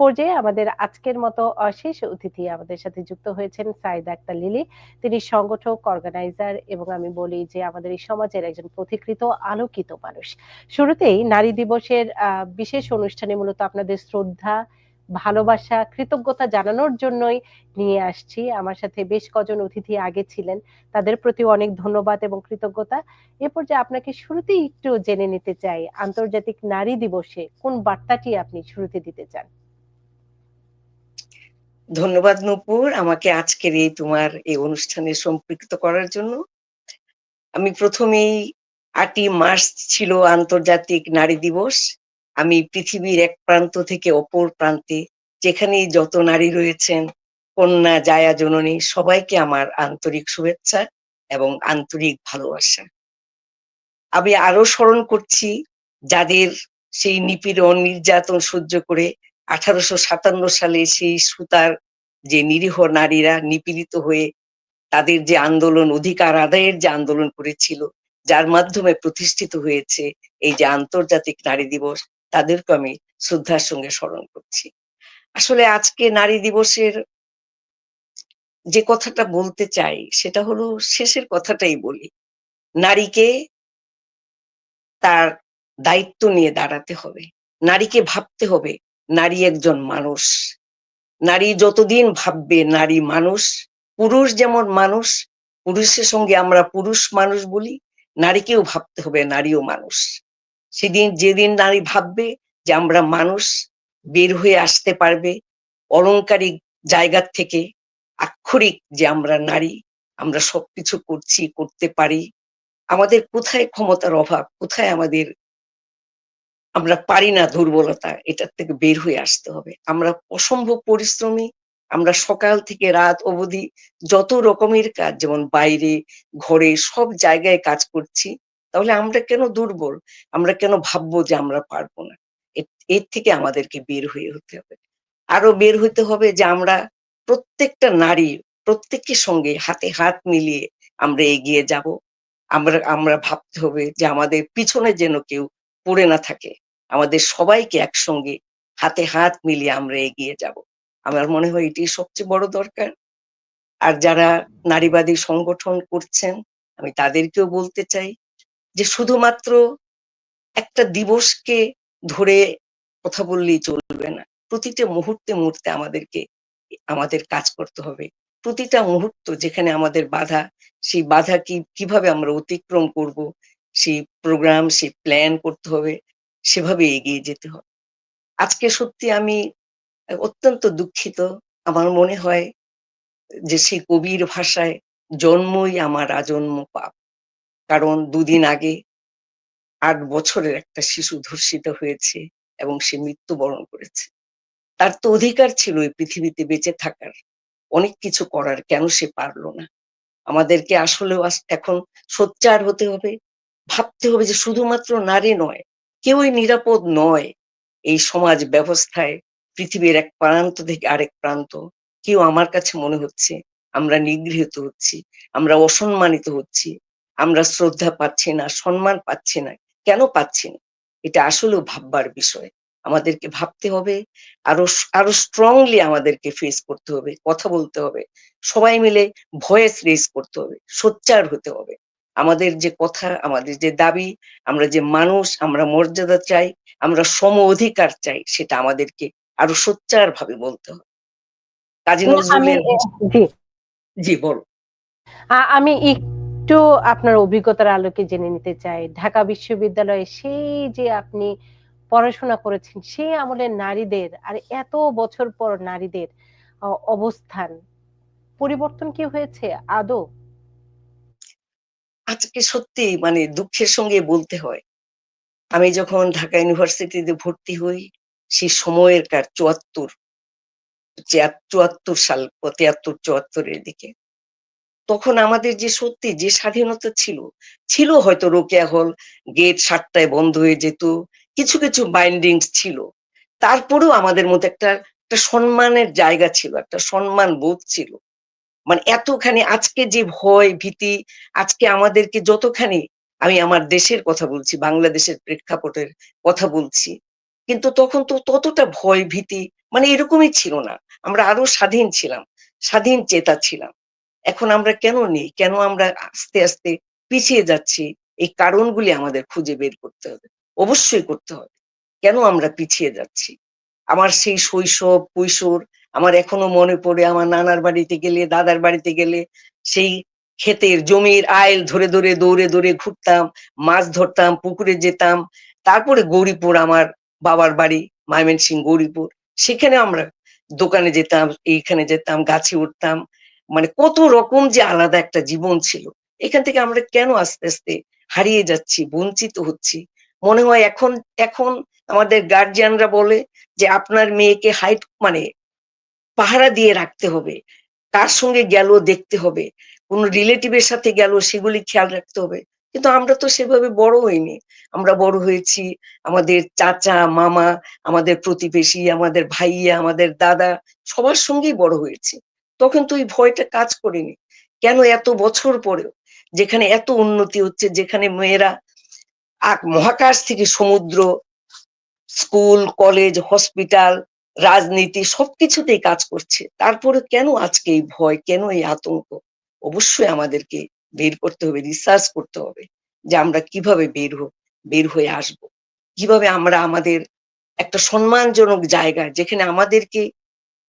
পর্যায়ে আমাদের আজকের মতো অশেষ অতিথি আমাদের সাথে যুক্ত হয়েছেন সাইদ আক্তার লিলি। তিনি সংগঠক অর্গানাইজার এবং আমি বলি যে আমাদের এই সমাজের একজন পথিকৃত, আলোকিত মানুষ। শুরুতেই নারী দিবসের বিশেষ অনুষ্ঠানে মূলত আপনাদের শ্রদ্ধা, ভালোবাসা, কৃতজ্ঞতা জানানোর জন্যই নিয়ে আসছি। আমার সাথে বেশ কজন অতিথি আগে ছিলেন। তাদের প্রতি অনেক ধন্যবাদ এবং কৃতজ্ঞতা। এরপর যে আপনাকে শুরুতেই একটু জেনে নিতে চাই, আন্তর্জাতিক নারী দিবসে কোন বার্তাটি আপনি শুরুতে দিতে চান? ধন্যবাদ নূপুর, আমাকে আজকের এই তোমার এই অনুষ্ঠানে সম্পৃক্ত করার জন্য। আমি প্রথমেই আটই মার্চ ছিল আন্তর্জাতিক নারী দিবস। আমি পৃথিবীর এক প্রান্ত থেকে অপর প্রান্তে যেখানে যত নারী রয়েছেন, কন্যা, জায়া, জননী, সবাইকে আমার আন্তরিক শুভেচ্ছা এবং আন্তরিক ভালোবাসা। আমি আরও স্মরণ করছি, যাদের সেই নিপীড়ন, নির্যাতন সহ্য করে আঠারোশো সাতান্ন সালে সেই সুতার যে নিরীহ নারীরা নিপীড়িত হয়ে তাদের যে আন্দোলন, অধিকার আদায়ের যে আন্দোলন করেছিল, যার মাধ্যমে প্রতিষ্ঠিত হয়েছে এই যে আন্তর্জাতিক নারী দিবস, তাদেরকে আমি শ্রদ্ধার সঙ্গে স্মরণ করছি। আসলে আজকে নারী দিবসের যে কথাটা বলতে চাই, সেটা হলো শেষের কথাটাই বলি। নারীকে তার দায়িত্ব নিয়ে দাঁড়াতে হবে, নারীকে ভাবতে হবে নারী একজন মানুষ। নারী যতদিন ভাববে নারী মানুষ, পুরুষ যেমন মানুষ, পুরুষের সঙ্গে আমরা পুরুষ মানুষ বলি, নারীকেও ভাবতে হবে নারীও মানুষ। সেদিন যেদিন নারী ভাববে যে আমরা মানুষ, বের হয়ে আসতে পারবে অলংকারিক জায়গার থেকে, আক্ষরিক যে আমরা নারী, আমরা সবকিছু করছি, করতে পারি। আমাদের কোথায় ক্ষমতার অভাব, কোথায় আমাদের আমরা পারি না দুর্বলতা, এটার থেকে বের হয়ে আসতে হবে। আমরা অসম্ভব পরিশ্রমী, আমরা সকাল থেকে রাত অবধি যত রকমের কাজ, যেমন বাইরে, ঘরে সব জায়গায় কাজ করছি, তাহলে আমরা কেন দুর্বল? আমরা কেন ভাববো যে আমরা পারব না? এর থেকে আমাদেরকে বের হয়ে হতে হবে। আরও বের হতে হবে যে আমরা প্রত্যেকটা নারী, প্রত্যেকের সঙ্গে হাতে হাত মিলিয়ে আমরা এগিয়ে যাব। আমরা আমরা ভাবতে হবে যে আমাদের পিছনে যেন কেউ পড়ে না থাকে। আমাদের সবাইকে একসঙ্গে হাতে হাত মিলিয়ে আমরা এগিয়ে যাব। আমার মনে হয় এটি সবচেয়ে বড় দরকার। আর যারা নারীবাদী সংগঠন করছেন, আমি তাদেরকেও বলতে চাই যে শুধুমাত্র একটা দিবসকে ধরে কথা বললেই চলবে না। প্রতিটা মুহূর্তে মুহূর্তে আমাদেরকে, আমাদের কাজ করতে হবে। প্রতিটা মুহূর্ত যেখানে আমাদের বাধা, সেই বাধা কি, কীভাবে আমরা অতিক্রম করব, সেই প্রোগ্রাম, সেই প্ল্যান করতে হবে। সেভাবে এগিয়ে যেতে হবে আজকে সত্যি আমি অত্যন্ত দুঃখিত। আমার মনে হয় যে সেই কবির ভাষায় জন্মই আমার আজন্ম পাপ। কারণ দুদিন আগে আট বছরের একটা শিশু ধর্ষিত হয়েছে এবং সে মৃত্যুবরণ করেছে। তার তো অধিকার ছিল এই পৃথিবীতে বেঁচে থাকার। অনেক কিছু করার কেন সে পারল না? আমাদেরকে আসলেও এখন সোচ্চার হতে হবে, ভাবতে হবে যে শুধুমাত্র নারী নয় কেউই নিরাপদ নয় এই সমাজ ব্যবস্থায়, পৃথিবীর এক প্রান্ত থেকে আরেক প্রান্ত। কেউ আমার কাছে মনে হচ্ছে আমরা নিগৃহীত হচ্ছি, আমরা অসম্মানিত হচ্ছি, আমরা শ্রদ্ধা পাচ্ছি না, সম্মান পাচ্ছি না। কেন পাচ্ছি না? এটা আসলেও ভাববার বিষয়। আমাদেরকে ভাবতে হবে, আরও আরও স্ট্রংলি আমাদেরকে ফেস করতে হবে, কথা বলতে হবে, সবাই মিলে ভয়েস রেজ করতে হবে, সোচ্চার হতে হবে। আমাদের যে কথা আমাদের যে দাবি আমরা যে মানুষ আমরা মর্যাদা চাই আমরা সম অধিকার চাই সেটা আমাদেরকে আরও সোচ্চার ভাবে বলতে হবে। কাজী নজরুলের জি। বল আমি একটু আপনার অভিজ্ঞতার আলোকে জেনে নিতে চাই। ঢাকা বিশ্ববিদ্যালয়ে সেই যে আপনি পড়াশোনা করেছেন সেই আমলের নারীদের আর এত বছর পর নারীদের অবস্থান পরিবর্তন কি হয়েছে? আদৌ? আজকে সত্যি মানে দুঃখের সঙ্গে বলতে হয়। আমি যখন ঢাকা ইউনিভার্সিটিতে ভর্তি হই, সেই সময়ের কার চুয়াত্তর চুয়াত্তর সাল, তিয়াত্তর, চুয়াত্তরের দিকে। তখন আমাদের যে সত্যি, যে স্বাধীনতা ছিল ছিল হয়তো রোকেয়া হল, গেট সাতটায় বন্ধ হয়ে যেত, কিছু কিছু বাইন্ডিংস ছিল। তারপরেও আমাদের মধ্যে একটা একটা সম্মানের জায়গা ছিল, একটা সম্মান বোধ ছিল। মানে এতখানি আজকে যে ভয় ভীতি আজকে আমাদেরকে যতখানি আমি আমার দেশের কথা বলছি বাংলাদেশের প্রেক্ষাপটের কথা বলছি কিন্তু তখন তো ততটা ভয় ভীতি মানে এরকমই ছিল না। আমরা আরও স্বাধীন ছিলাম। স্বাধীন চেতা ছিলাম। এখন আমরা কেন নেই? কেন আমরা আস্তে, আস্তে পিছিয়ে যাচ্ছি? এই কারণগুলি আমাদের খুঁজে বের করতে হবে। অবশ্যই করতে হবে। কেন আমরা পিছিয়ে যাচ্ছি? আমার সেই শৈশব, কৈশোর আমার এখনও মনে পড়ে আমার নানার বাড়িতে গেলে, দাদার বাড়িতে গেলে সেই ক্ষেতের জমির আইল ধরে, ধরে দৌড়ে, দৌড়ে ঘুরতাম, মাছ ধরতাম, পুকুরে যেতাম। তারপরে গৌরীপুর আমার বাবার বাড়ি, ময়মনসিংহ গৌরীপুর। সেখানে আমরা দোকানে যেতাম, এইখানে যেতাম, গাছে উঠতাম। মানে কত রকম যে আলাদা একটা জীবন ছিল। এখান থেকে আমরা কেন আস্তে, আস্তে হারিয়ে যাচ্ছি, বঞ্চিত হচ্ছি? মনে হয় এখন এখন আমাদের গার্জিয়ানরা বলে যে আপনার মেয়েকে হাইট মানে পাহারা দিয়ে রাখতে হবে। কার সঙ্গে গেল দেখতে হবে। কোন রিলেটিভ এর সাথে গেল সেগুলি খেয়াল রাখতে হবে। কিন্তু আমরা তো সেভাবে বড় হইনি। আমরা বড় হয়েছি আমাদের চাচা, মামা, আমাদের প্রতিবেশী, আমাদের ভাইয়া, আমাদের দাদা সবার সঙ্গেই বড় হয়েছি। তখন তো এই ভয়টা কাজ করেনি। কেন এত বছর পরেও যেখানে এত উন্নতি হচ্ছে, যেখানে মেয়েরা মহাকাশ থেকে সমুদ্র, স্কুল, কলেজ, হসপিটাল, রাজনীতি সবকিছুতেই কাজ করছে। তারপরে কেন আজকে এই ভয়? কেন এই আতঙ্ক? অবশ্যই আমাদেরকে বের করতে হবে, রিসার্চ করতে হবে যে আমরা কীভাবে বের হ বের হয়ে আসব। কীভাবে আমরা আমাদের একটা সম্মানজনক জায়গা যেখানে আমাদেরকে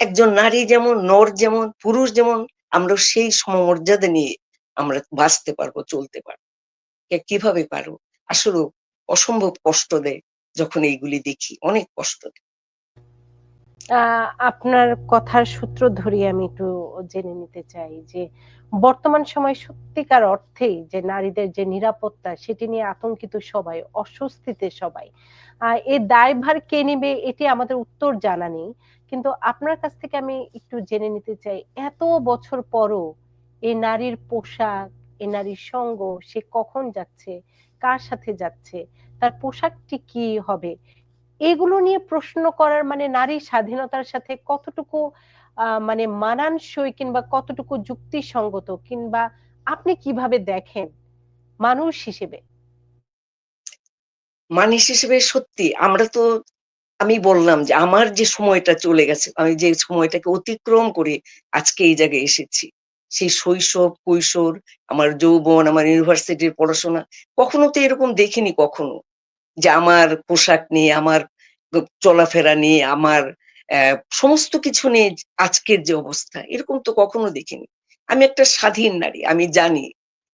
একজন নারী যেমন, নর যেমন, পুরুষ যেমন আমরা সেই সমমর্যাদা নিয়ে আমরা বাঁচতে পারব, চলতে পারব। কীভাবে পারব? আসলেও অসম্ভব কষ্ট দেয় যখন এইগুলি দেখি। অনেক কষ্ট দেয়। আপনার কথার সূত্র ধরেই আমি একটু জেনে নিতে চাই যে, বর্তমান সময় সত্যিকার অর্থেই যে নারীদের যে নিরাপত্তা সেটি নিয়ে আতঙ্কিত সবাই, অস্বস্তিতে সবাই। এর দায়ভার কে নিবে এটি আমাদের উত্তর জানা নেই। কিন্তু আপনার কাছ থেকে আমি একটু জেনে নিতে চাই, এত বছর পরও এই নারীর পোশাক, এ নারীর সঙ্গ, সে কখন যাচ্ছে, কার সাথে যাচ্ছে, তার পোশাকটি কি হবে? এগুলো নিয়ে প্রশ্ন করার মানে নারী স্বাধীনতার সাথে কতটুকু মানে মানানসই কিংবা কতটুকু যুক্তিসঙ্গত কিংবা আপনি কীভাবে দেখেন মানুষ হিসেবে? মানুষ হিসেবে সত্যি আমরা তো আমি বললাম যে আমার যে সময়টা চলে গেছে, আমি যে সময়টাকে অতিক্রম করে আজকে এই জায়গায় এসেছি। সেই শৈশব, কৈশোর, আমার যৌবন, আমার ইউনিভার্সিটির পড়াশোনা কখনো তো এরকম দেখিনি কখনো। যে আমার পোশাক নিয়ে, আমার চলাফেরা নিয়ে, আমার সমস্ত কিছু নিয়ে আজকের যে অবস্থা, এরকম তো কখনো দেখিনি। আমি একটা স্বাধীন নারী। আমি জানি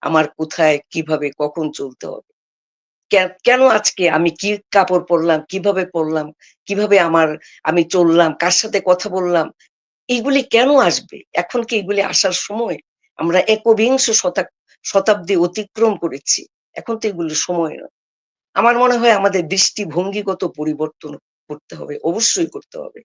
আমার কোথায়, কীভাবে, কখন চলতে হবে। কেন আজকে আমি কি কাপড় পরলাম, কীভাবে পরলাম, কীভাবে আমার আমি চললাম, কার সাথে কথা বললাম, এগুলি কেন আসবে? এখন কি এগুলি আসার সময়? আমরা একবিংশ শতাব্দী অতিক্রম করেছি। এখন তো এগুলোর সময় নয়। আমার মনে হয় আমাদের দৃষ্টিভঙ্গিগত পরিবর্তন করতে হবে। অবশ্যই করতে হবে।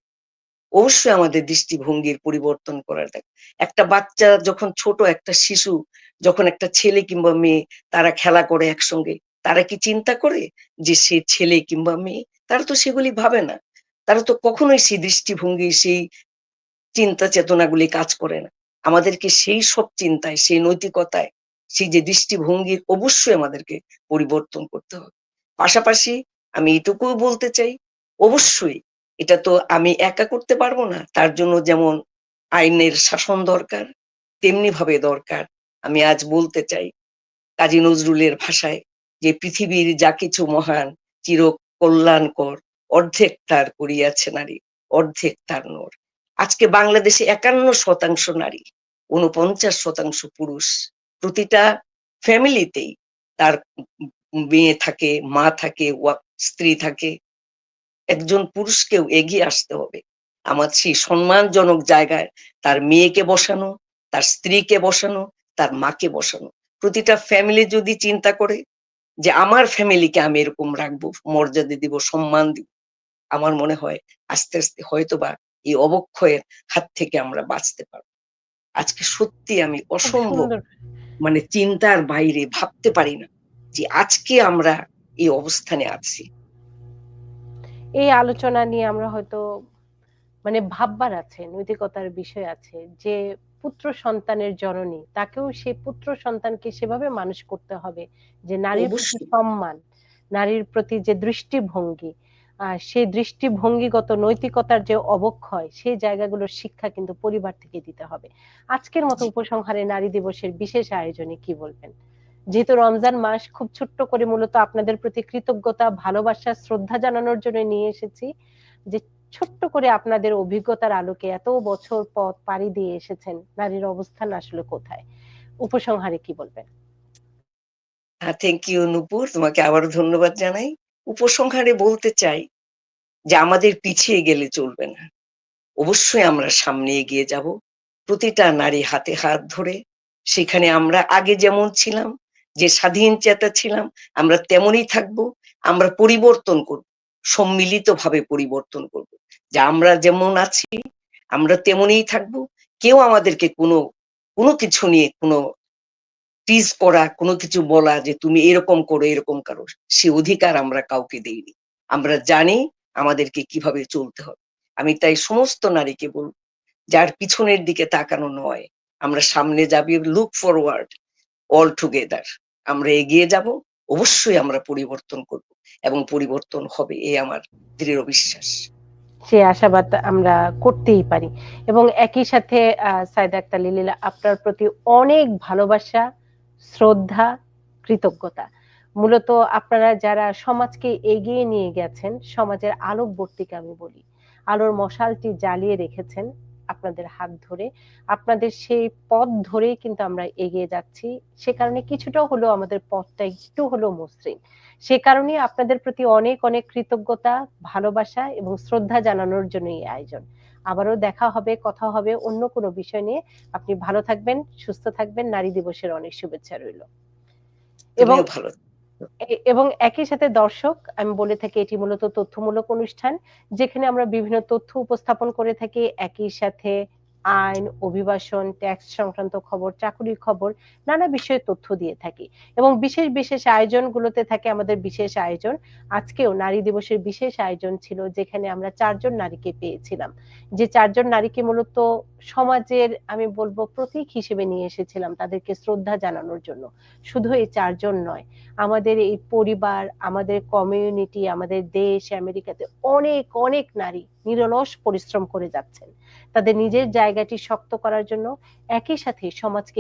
অবশ্যই আমাদের দৃষ্টিভঙ্গির পরিবর্তন করার দেখ একটা বাচ্চা যখন ছোট একটা শিশু যখন একটা ছেলে কিংবা মেয়ে তারা খেলা করে একসঙ্গে, তারা কি চিন্তা করে যে সে ছেলে কিংবা মেয়ে? তারা তো সেগুলি ভাবে না। তারা তো কখনোই সেই দৃষ্টিভঙ্গি, সেই চিন্তা চেতনাগুলি কাজ করে না। আমাদেরকে সেই সব চিন্তায়, সেই নৈতিকতায়, সেই যে দৃষ্টিভঙ্গির অবশ্যই আমাদেরকে পরিবর্তন করতে হবে। পাশাপাশি আমি এটুকুও বলতে চাই, অবশ্যই এটা তো আমি একা করতে পারব না। তার জন্য যেমন আইনের শাসন দরকার, তেমনি ভাবে দরকার আমি আজ বলতে চাই কাজী নজরুলের ভাষায় যে পৃথিবীর যা কিছু মহান চির কল্যাণকর অর্ধেক তার করিয়াছে নারী, অর্ধেক তার নর। আজকে বাংলাদেশে ৫১% নারী, ৪৯% পুরুষ। প্রতিটা ফ্যামিলিতেই তার মেয়ে থাকে, মা থাকে, স্ত্রী থাকে। একজন পুরুষকেও এগিয়ে আসতে হবে। আমার সেই সম্মানজনক জায়গায় তার মেয়েকে বসানো, তার স্ত্রীকে বসানো, তার মাকে বসানো। প্রতিটা ফ্যামিলি যদি চিন্তা করে যে আমার ফ্যামিলিকে আমি এরকম রাখব, মর্যাদা দিব, সম্মান দিব। আমার মনে হয় আস্তে, আস্তে হয়তোবা এই অবক্ষয়ের হাত থেকে আমরা বাঁচতে পারব। আজকে সত্যি আমি অসম্ভব মানে চিন্তার বাইরে ভাবতে পারি না যে আজকে আমরা এই অবস্থানে আছি। এই আলোচনা নিয়ে আমরা হয়তো মানে ভাববার আছে, নৈতিকতার বিষয় আছে যে পুত্র সন্তানের জননী, তাকেও সেই পুত্র সন্তানকে সেভাবে মানুষ করতে হবে যে নারীর সম্মান, নারীর প্রতি যে দৃষ্টিভঙ্গি, সেই দৃষ্টিভঙ্গিগত নৈতিকতার যে অবক্ষয় সেই জায়গাগুলোর শিক্ষা কিন্তু পরিবার থেকে দিতে হবে। আজকের মতো উপসংহারে নারী দিবসের বিশেষ আয়োজনে কি বলবেন? যেহেতু রমজান মাস খুব ছোট্ট করে মূলত আপনাদের প্রতি কৃতজ্ঞতা, ভালোবাসা, শ্রদ্ধা জানানোর জন্য নিয়ে এসেছি। যে ছোট্ট করে আপনাদের অভিজ্ঞতার আলোকে এত বছর পথ পাড়ি দিয়ে এসেছেন, নারীর অবস্থান আসলে কোথায়? উপসংহারে কি বলবেন? Thank you Nupur. তোমাকে আবারও ধন্যবাদ জানাই। উপসংহারে বলতে চাই যে আমাদের পিছিয়ে গেলে চলবে না। অবশ্যই আমরা সামনে এগিয়ে যাব। প্রতিটা নারী হাতে হাত ধরে সেখানে আমরা আগে যেমন ছিলাম, যে স্বাধীন চেতা ছিলাম, আমরা তেমনই থাকব। আমরা পরিবর্তন করব। সম্মিলিতভাবে পরিবর্তন করব। যে আমরা যেমন আছি, আমরা তেমনই থাকব। কেউ আমাদেরকে কোনো, কোনো কিছু নিয়ে কোনো টিজ করা, কোনো কিছু বলা যে তুমি এরকম করো, এরকম করো, সে অধিকার আমরা কাউকে দেইনি। আমরা জানি আমাদেরকে কীভাবে চলতে হবে। আমি তাই সমস্ত নারীকে বলব, যার পিছনের দিকে তাকানো নয়। আমরা সামনে যাবি লুক ফরওয়ার্ড অল টুগেদার। আমরা এগিয়ে যাব। অবশ্যই আমরা পরিবর্তন করব এবং পরিবর্তন হবে এ আমার দৃঢ় বিশ্বাস। সে আশাবাদ আমরা করতেই পারি এবং একই সাথে আ সায়েদা আক্তার লিলি আপনার প্রতি অনেক ভালোবাসা, শ্রদ্ধা, কৃতজ্ঞতা। মূলত আপনারা যারা সমাজকে এগিয়ে নিয়ে গেছেন, সমাজের আলোকবর্তিকা আমি বলি। আলোর মশালটি জ্বালিয়ে রেখেছেন আপনাদের হাত ধরে। আপনাদের সেই পথ ধরেই কিন্তু আমরা এগিয়ে যাচ্ছি। সে কারণে কিছুটা হলেও আমাদের পথটা একটু হলেও মসৃণ। সে কারণেই আপনাদের প্রতি অনেক, অনেক কৃতজ্ঞতা, ভালোবাসা এবং শ্রদ্ধা জানানোর জন্য এই আয়োজন। আবারও দেখা হবে, কথা হবে অন্য কোনো বিষয় নিয়ে। আপনি ভালো থাকবেন, সুস্থ থাকবেন। নারী দিবসের অনেক শুভেচ্ছা রইল। এবং ভালো এবং একই সাথে দর্শক আমি বলে থাকি এটি মূলত তথ্যমূলক অনুষ্ঠান। যেখানে আমরা বিভিন্ন তথ্য উপস্থাপন করে থাকি। একই সাথে আইন, অভিবাসন, ট্যাক্স সংক্রান্ত খবর, চাকুরির খবর, নানা বিষয়ে তথ্য দিয়ে থাকি। এবং বিশেষ, বিশেষ আয়োজনগুলোতে থাকে আমাদের বিশেষ আয়োজন। আজকেও নারী দিবসের বিশেষ আয়োজন ছিল যেখানে আমরা চারজন নারীকে পেয়েছিলাম। যে চারজন নারীকে মূলত সমাজের আমি বলব প্রতীক হিসেবে নিয়ে এসেছিলাম তাদেরকে শ্রদ্ধা জানানোর জন্য। শুধু এই চারজন নয়। আমাদের এই পরিবার, আমাদের কমিউনিটি, আমাদের দেশ আমেরিকাতে অনেক, অনেক নারী নিরলস পরিশ্রম করে যাচ্ছেন। তাদের নিজের জায়গাটি শক্ত করার জন্য একই সাথে সমাজকে